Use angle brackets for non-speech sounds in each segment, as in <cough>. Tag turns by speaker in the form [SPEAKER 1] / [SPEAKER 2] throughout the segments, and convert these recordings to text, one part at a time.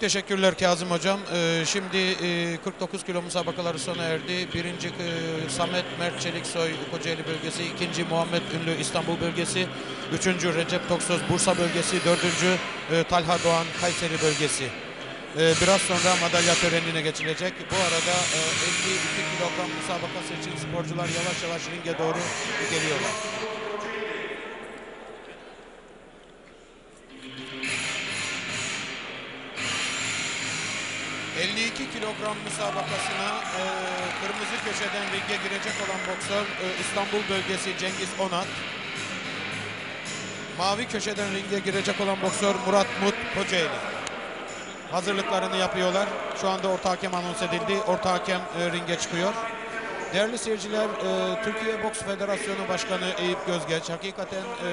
[SPEAKER 1] Çok teşekkürler Kazım Hocam. Ee, şimdi e, 49 kilo müsabakaları sona erdi. Birinci e, Samet Mert Çeliksoy Kocaeli bölgesi, ikinci Muhammed Ünlü İstanbul bölgesi, üçüncü Recep Toksöz Bursa bölgesi, dördüncü e, Talha Doğan Kayseri bölgesi. Biraz sonra madalya törenine geçilecek. Bu arada e, 52 kilogram müsabakası için sporcular yavaş yavaş ringe doğru geliyorlar. ...52 kilogram müsabakasına e, kırmızı köşeden ringe girecek olan boksör e, İstanbul bölgesi Cengiz Onat. Mavi köşeden ringe girecek olan boksör Murat Mut Kocaeli. Hazırlıklarını yapıyorlar. Şu anda orta hakem anons edildi. Orta hakem e, ringe çıkıyor. Değerli seyirciler, e, Türkiye Boks Federasyonu Başkanı Eyüp Gözgeç hakikaten e,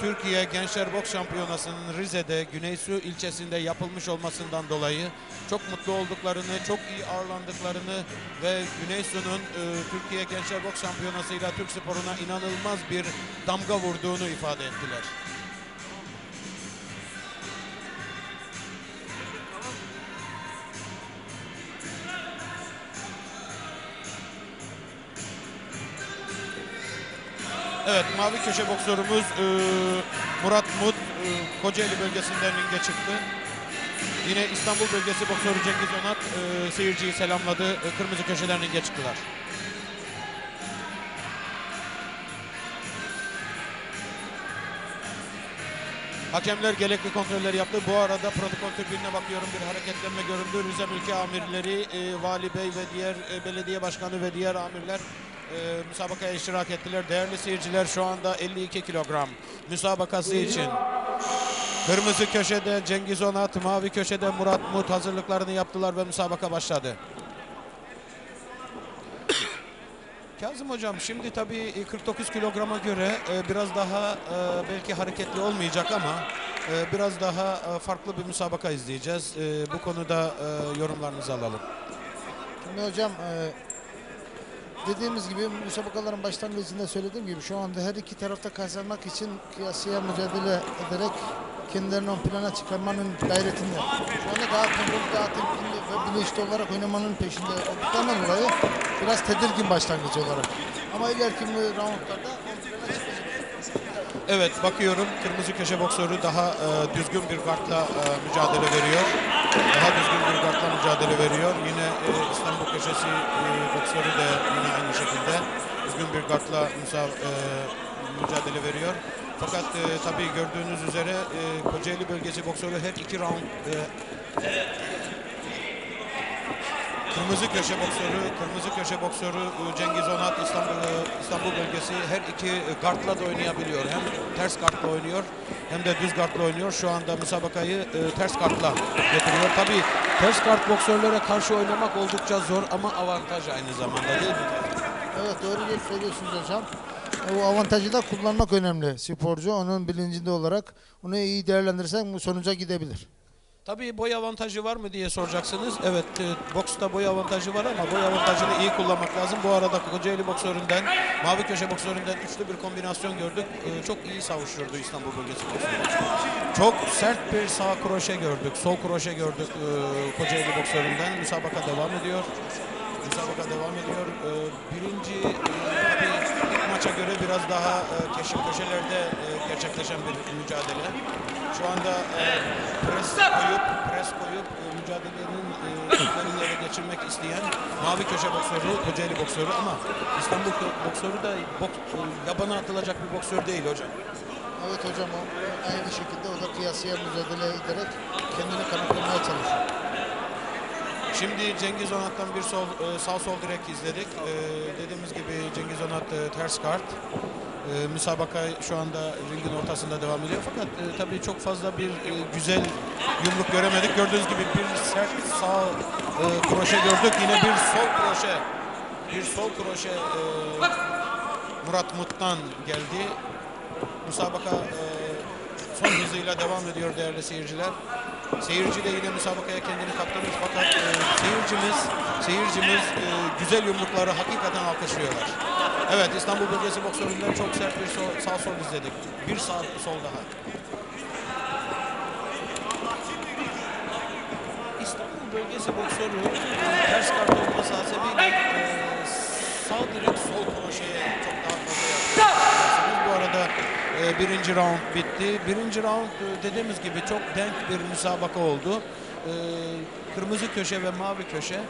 [SPEAKER 1] Türkiye Gençler Boks Şampiyonası'nın Rize'de Güneysu ilçesinde yapılmış olmasından dolayı çok mutlu olduklarını, çok iyi ağırlandıklarını ve Güneysu'nun e, Türkiye Gençler Boks Şampiyonası'yla Türk sporuna inanılmaz bir damga vurduğunu ifade ettiler. Evet mavi köşe boksörümüz e, Murat Mut e, Kocaeli bölgesinden ringe çıktı. Yine İstanbul bölgesi boksörü Cengiz Onat e, seyirciyi selamladı. E, kırmızı köşeden ringe çıktılar. Hakemler gerekli kontrolleri yaptı. Bu arada protokol tribününe bakıyorum bir hareketlenme göründü. Rize Mülki amirleri, e, Vali Bey ve diğer e, belediye başkanı ve diğer amirler e, müsabakaya iştirak ettiler. Değerli seyirciler şu anda 52 kilogram müsabakası için. Kırmızı köşede Cengiz Onat, mavi köşede Murat Mut hazırlıklarını yaptılar ve müsabaka başladı. <coughs> Kazım hocam şimdi tabii 49 kilograma göre e, biraz daha e, belki hareketli olmayacak ama e, biraz daha e, farklı bir müsabaka izleyeceğiz. E, Bu konuda e, yorumlarınızı alalım.
[SPEAKER 2] Şimdi hocam e, dediğimiz gibi müsabakaların başlangıcında söylediğim gibi şu anda her iki tarafta kazanmak için kıyasıya mücadele ederek kendilerini ön plana çıkarmanın gayretinde. Şu anda daha kontrollü, daha temkinli ve bilinçli olarak oynamanın peşinde olduklarından dolayı biraz tedirgin başlangıç olarak. Ama ileriki roundlarda.
[SPEAKER 1] Evet bakıyorum kırmızı köşe boksörü daha e, düzgün bir kartla e, mücadele veriyor. Daha düzgün bir kartla mücadele veriyor. Yine e, İstanbul köşesi e, boksörü de yine aynı şekilde düzgün bir kartla müsa, e, mücadele veriyor. Fakat e, tabii gördüğünüz üzere e, Kocaeli bölgesi boksörü her iki round e, Kırmızı köşe boksörü, kırmızı köşe boksörü e, Cengiz Onat İstanbul e, İstanbul bölgesi her iki e, kartla da oynayabiliyor. Hem ters kartla oynuyor hem de düz kartla oynuyor. Şu anda müsabakayı e, ters kartla getiriyor. Tabii ters kart boksörlere karşı oynamak oldukça zor ama avantaj aynı zamanda değil mi?
[SPEAKER 2] Evet doğru söylüyorsunuz hocam. E, O avantajı da kullanmak önemli sporcu. Onun bilincinde olarak onu iyi değerlendirirsen sonuca gidebilir.
[SPEAKER 1] Tabii boy avantajı var mı diye soracaksınız. Evet e, boksta boy avantajı var ama boy avantajını iyi kullanmak lazım. Bu arada Kocaeli boksöründen, mavi köşe boksöründen üçlü bir kombinasyon gördük. E, çok iyi savuşturdu İstanbul bölgesi boksörü. Çok sert bir sağ kroşe gördük, sol kroşe gördük e, Kocaeli boksöründen. Müsabaka devam ediyor. Müsabaka devam ediyor. E, birinci e, tabii maça göre biraz daha e, keşif köşelerde e, gerçekleşen bir mücadele. Şu anda e, pres koyup pres koyup e, mücadelenin e, ele geçirmek isteyen mavi köşe boksörü, Kocaeli boksörü ama İstanbul boksörü de bok, e, yabana atılacak bir boksör değil hocam.
[SPEAKER 2] Evet hocam o aynı şekilde o da kıyasıya mücadele ederek kendini kanıtlamaya çalışıyor.
[SPEAKER 1] Şimdi Cengiz Onat'tan bir sol e, sağ sol direkt izledik. E, dediğimiz gibi Cengiz Onat e, ters kart. E, müsabaka şu anda ringin ortasında devam ediyor. Fakat e, tabii çok fazla bir e, güzel yumruk göremedik. Gördüğünüz gibi bir sert sağ e, kroşe gördük. Yine bir sol kroşe. Bir sol kroşe e, Murat Mut'tan geldi. Müsabaka e, son hızıyla devam ediyor değerli seyirciler. Seyirci de yine müsabakaya kendini kaptırmış fakat e, seyircimiz seyircimiz e, güzel yumrukları hakikaten alkışlıyorlar. Evet İstanbul bölgesi boksöründen çok sert bir sol, sağ sol izledik. Bir sağ sol daha. bölgesi boksörü ters kart olması hasebiyle e, sağ direkt sol kroşeye çok daha fazla yaklaşıyorsunuz. Bu arada e, birinci round bitti. Birinci round e, dediğimiz gibi çok denk bir müsabaka oldu. E, kırmızı köşe ve mavi köşe